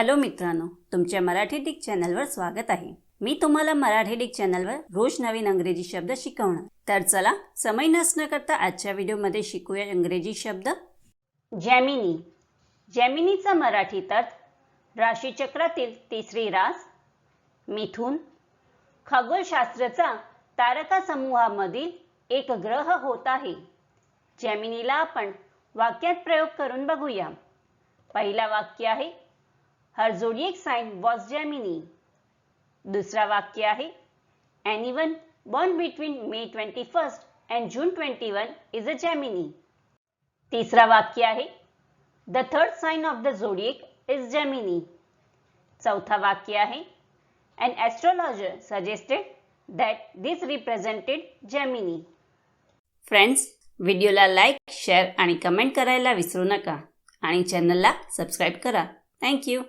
Hello मित्रांनो तुमच्या Marathi Dick चॅनलवर स्वागत आहे. मी तुम्हाला मराठी डिक चॅनलवर रोज नवीन अंग्रेजी शब्द शिकवणार. तर चला समय नसणं करता आजच्या व्हिडिओमध्ये शिकूया इंग्रजी शब्द. जॅमिनी. जॅमिनीचा मराठी अर्थ राशीचक्रातील तिसरी रास मिथून. खगोलशास्त्राचा तारका समूहामधील एक ग्रह होत आहे. जॅमिनीला आपण वाक्यात प्रयोग करून बघूया. पहिला वाक्य आहे her zodiac sign was Gemini दुसरा वाक्य आहे any one born between May twenty first and June twenty one is a Gemini तिसरा वाक्य आहे the third sign of the zodiac is Gemini चौथा वाक्य आहे and astrologer suggested that this represented Gemini friends व्हिडिओला लाईक शेअर आणि comment करायला विसरू नका. आणि चॅनलला सबस्क्राईब करा. थँक्यू